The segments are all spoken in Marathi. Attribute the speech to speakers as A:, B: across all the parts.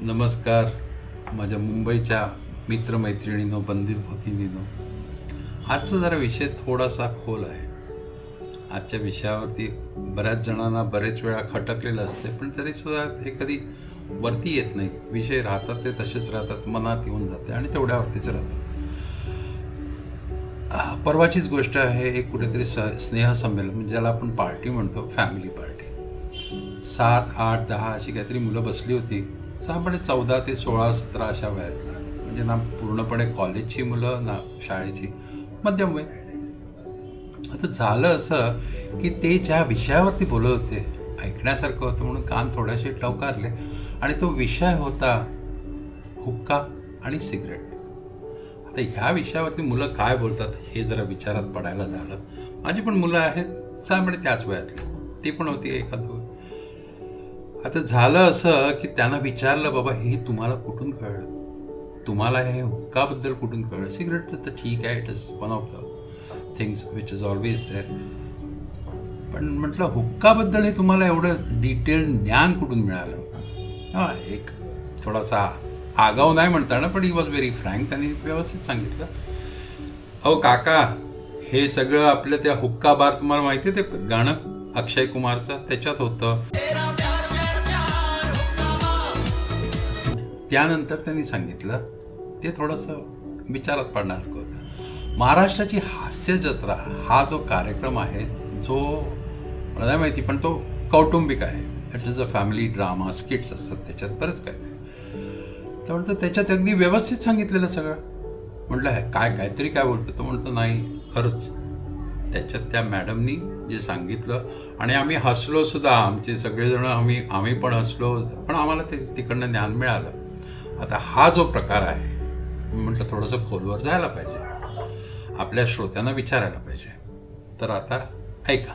A: नमस्कार. माझ्या मुंबईच्या मित्रमैत्रिणीनो बंदी भगिनीनो आजचा जरा विषय थोडासा खोल आहे. आजच्या विषयावरती बऱ्याच जणांना बरेच वेळा खटकलेलं असते पण तरीसुद्धा हे कधी वरती येत नाही. विषय राहतात ते तसेच राहतात मनात येऊन जाते आणि तेवढ्यावरतीच राहतात. परवाचीच गोष्ट आहे एक कुठेतरी स स्नेहसंमेलन म्हणजे ज्याला आपण पार्टी म्हणतो फॅमिली पार्टी. सात आठ दहा अशी काहीतरी मुलं बसली होती. साधारणपणे चौदा ते सोळा सतरा अशा वयातली. म्हणजे ना पूर्णपणे कॉलेजची मुलं ना शाळेची. मध्यम वय. आता झालं असं की ते ज्या विषयावरती बोलत होते ऐकण्यासारखं होतं म्हणून कान थोड्याशे टवकारले आणि तो विषय होता हुक्का आणि सिगरेट. आता ह्या विषयावरती मुलं काय बोलतात हे जरा विचारात पडायला झालं. माझी पण मुलं आहेत साधारण त्याच वयातली. ती पण होती एखाद आता झालं असं की त्यांना विचारलं बाबा हे तुम्हाला कुठून कळलं? तुम्हाला हे हुक्काबद्दल कुठून कळलं? सिगरेटचं तर ठीक आहे it is one of the things which is always there पण म्हटलं हुक्काबद्दल हे तुम्हाला एवढं डिटेल ज्ञान कुठून मिळालं? हां एक थोडासा आगाव नाही म्हणता ना पण ही वॉज व्हेरी फ्रँक त्यांनी व्यवस्थित सांगितलं. अहो काका हे सगळं आपलं त्या हुक्का बार तुम्हाला माहिती आहे? ते गाणं अक्षय कुमारचं त्याच्यात होतं. त्यानंतर त्यांनी सांगितलं ते थोडंसं विचारात पडणार होतं. महाराष्ट्राची हास्य जत्रा हा जो कार्यक्रम आहे जो मला नाही माहिती पण तो कौटुंबिक आहे. It is a family drama skits असतात त्याच्यात बरंच काय काय तर म्हणतो त्याच्यात अगदी व्यवस्थित सांगितलेलं सगळं. म्हटलं आहे काय काहीतरी काय बोलतो? तो म्हणतो नाही खरंच. त्याच्यात त्या मॅडमनी जे सांगितलं आणि आम्ही हसलो सुद्धा आमचे सगळेजण आम्ही आम्ही पण हसलो. पण आम्हाला ते तिकडनं ज्ञान मिळालं. आता हा जो प्रकार आहे मी म्हटलं थोडंसं खोलवर जायला पाहिजे. आपल्या श्रोत्यांना विचारायला पाहिजे. तर आता ऐका.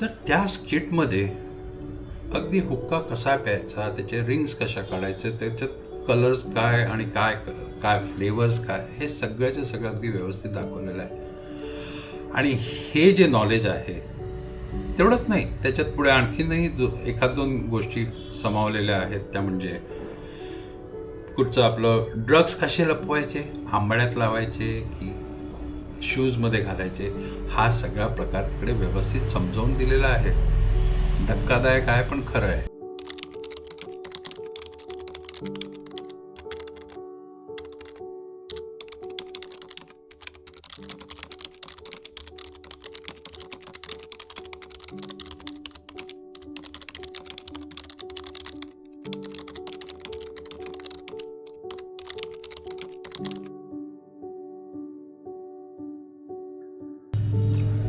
A: तर त्या स्किटमध्ये अगदी हुक्का कसा प्यायचा त्याचे रिंग्स कशा काढायचे त्याच्यात कलर्स काय आणि काय काय फ्लेवर्स काय हे सगळ्याचे सगळं अगदी व्यवस्थित दाखवलेलं आहे. आणि हे जे नॉलेज आहे तेवढंच नाही त्याच्यात पुढे आणखीनही जो एखाद दोन गोष्टी समावलेल्या आहेत त्या म्हणजे कुठचं आपलं ड्रग्स कसे लपवायचे आंबाड्यात लावायचे की शूजमध्ये घालायचे हा सगळा प्रकार तिकडे व्यवस्थित समजावून दिलेला आहे. धक्कादायक आहे पण खरं आहे.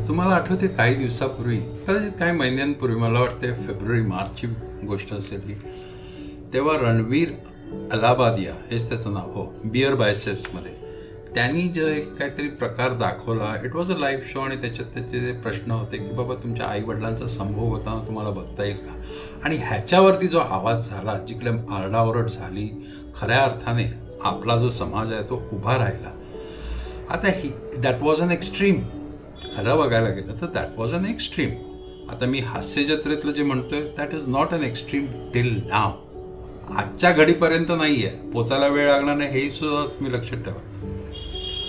A: तुम्हाला आठवते काही दिवसापूर्वी कदाचित काही महिन्यांपूर्वी मला वाटते फेब्रुवारी मार्चची गोष्ट असेल ही तेव्हा रणवीर अलाहाबादिया हेच त्याचं नाव हो बिअर बायसेप्समध्ये त्यांनी जो एक काहीतरी प्रकार दाखवला it was a live show आणि त्याच्यात त्याचे जे प्रश्न होते की बाबा तुमच्या आईवडिलांचा संभोग होताना तुम्हाला बघता येईल का? आणि ह्याच्यावरती जो आवाज झाला जिकडे आरडाओरड झाली खऱ्या अर्थाने आपला जो समाज आहे तो उभा राहिला. आता ही दॅट वॉज अन एक्स्ट्रीम खरं बघायला गेलं तर दॅट वॉज अन एक्स्ट्रीम आता मी हास्य जत्रेतलं जे म्हणतोय that is not an extreme till नाव आजच्या घडीपर्यंत नाही आहे पोचायला वेळ लागणार नाही हेही सुद्धा तुम्ही लक्षात ठेवा.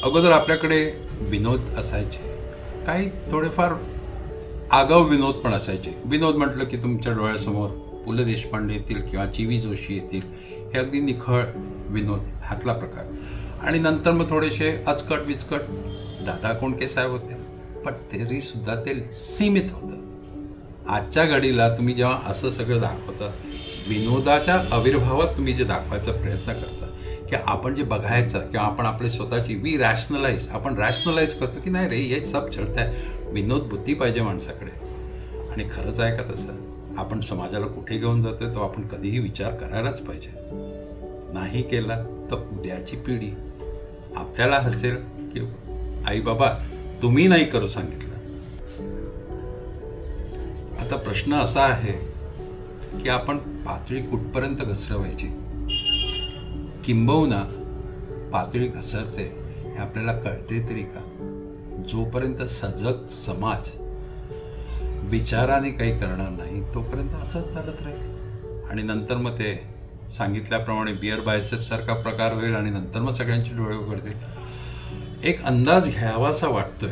A: अगोदर आपल्याकडे विनोद असायचे. काही थोडेफार आगाऊ विनोद पण असायचे. विनोद म्हटलं की तुमच्या डोळ्यासमोर पु ल देशपांडे येतील किंवा चि व्ही जोशी येतील हे अगदी निखळ विनोद ह्यातला प्रकार. आणि नंतर मग थोडेसे अचकट विचकट दादा कोंडके साहेब होते. पण तरीसुद्धा ते सीमित होतं. आजच्या घडीला तुम्ही जेव्हा असं सगळं दाखवता विनोदाच्या आविर्भावात तुम्ही जे दाखवायचा प्रयत्न करता की आपण जे बघायचं किंवा आपण आपली स्वतःची वी रॅशनलाइज आपण रॅशनलाइज करतो की नाही रे हे सब चलत आहे. विनोद बुद्धी पाहिजे माणसाकडे. आणि खरंच आहे का तसं? आपण समाजाला कुठे घेऊन जातोय तो आपण कधीही विचार करायलाच पाहिजे. नाही केला तर उद्याची पिढी. आपल्याला हसेल की आई बाबा तुम्ही नाही करू सांगितलं. आता प्रश्न असा आहे की आपण पातळी कुठपर्यंत घसरवायची? किंबहुना पातळी घसरते हे आपल्याला कळते तरी का? जोपर्यंत सजग समाज विचाराने काही करणार नाही तोपर्यंत असंच चालत राहील. आणि नंतर मग ते सांगितल्याप्रमाणे बिअर बायसेप सारखा प्रकार होईल आणि नंतर मग सगळ्यांचे डोळे उघडतील. एक अंदाज घ्यावासा वाटतोय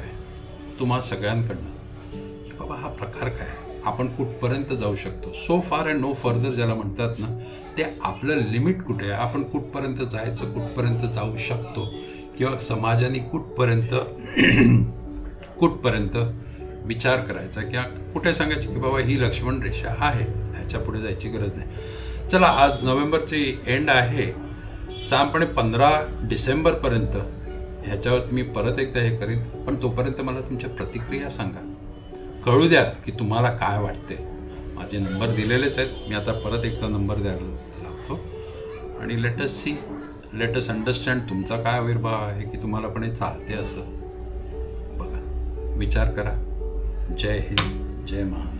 A: तुम्हा सगळ्यांकडनं. की बाबा हा प्रकार काय? आपण कुठपर्यंत जाऊ शकतो? सो फार अँड नो फर्दर ज्याला म्हणतात ना ते आपलं लिमिट कुठे आहे? आपण कुठपर्यंत जायचं कुठपर्यंत जाऊ शकतो? किंवा समाजाने कुठपर्यंत कुठपर्यंत विचार करायचा? किंवा कुठे सांगायचं की बाबा ही लक्ष्मण रेषा आहे ह्याच्या पुढे जायची गरज नाही. चला आज नोव्हेंबरची एंड आहे. साधारणपणे पंधरा डिसेंबरपर्यंत ह्याच्यावरती मी परत एकदा हे करीन. पण तोपर्यंत मला तुमच्या प्रतिक्रिया सांगा. कळू द्या की तुम्हाला काय वाटते. माझे नंबर दिलेलेच आहेत. मी आता परत एकदा नंबर द्यायला लागतो आणि लेटस सी लेटस अंडरस्टँड तुमचा काय आविर्भाव आहे की तुम्हाला पण हे चालते असं. बघा. विचार करा. जय हिंद. जय महान